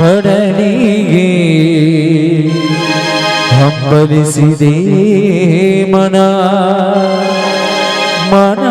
ಕರುಣಿಗೆ ಹಂಬಲಿಸಿದೆ ಮನ ಮನ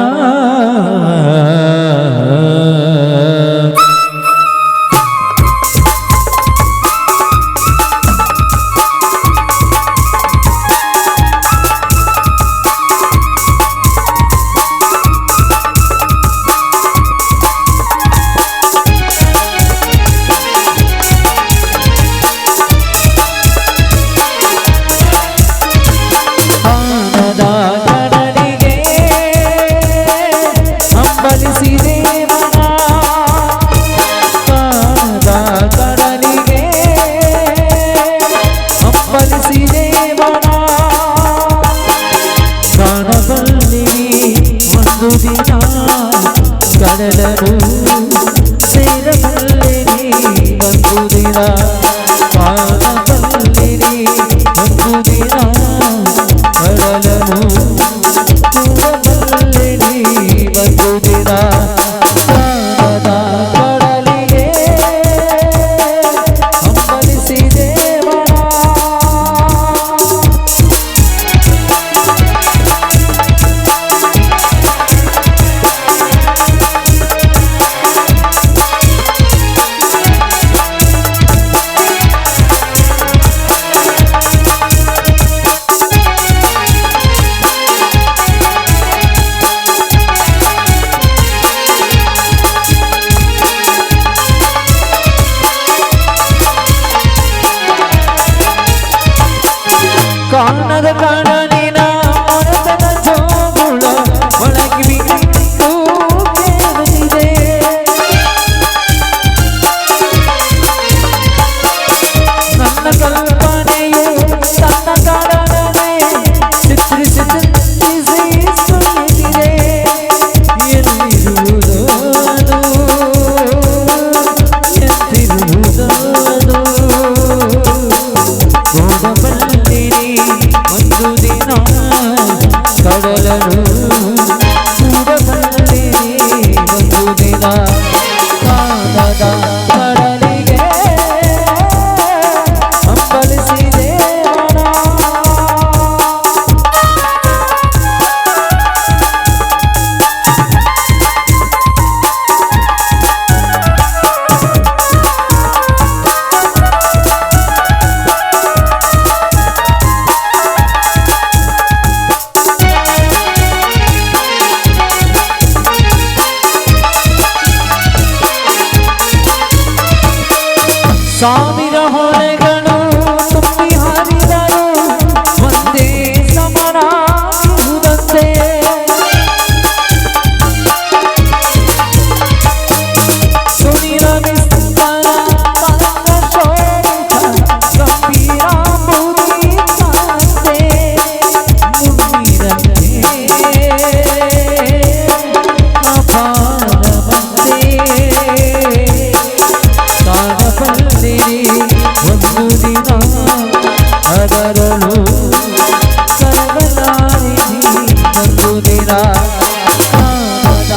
ഊതിനാൽ കടലനും സ്ഥിരമല്ലേ വങ്കുതിരാ പാതമല്ലേ വങ്കുതിരാ রহনে গণ ಅದರಲು ಸರ್ವನಾರಿಸಿ ಒಂದು ದಿನ ಆದ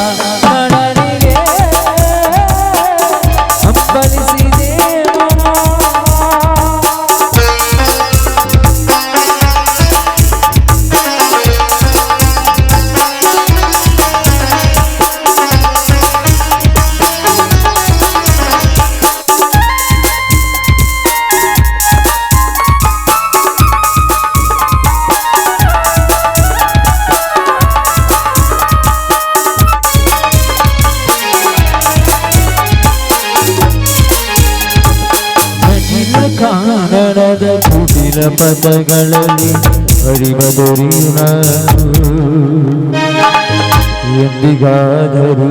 ಕಾರಣದ ಕುಟಿಲ ಪದಗಳಲ್ಲಿ ಅರಿವದೊರಿನ ಎಂದಿಗಾದರೂ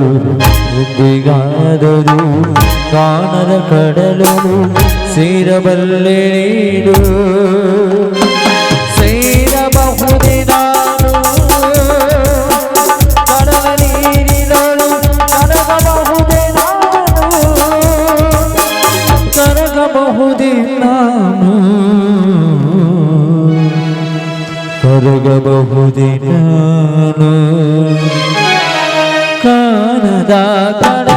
ಎಂದಿಗಾದರೂ ಕಾಣದ ಕಡಲು ಸೇರಬಲ್ಲೇನು ಕರಗಬಹುದೇ ನಾನು? ಕಾಣದ ಕಣ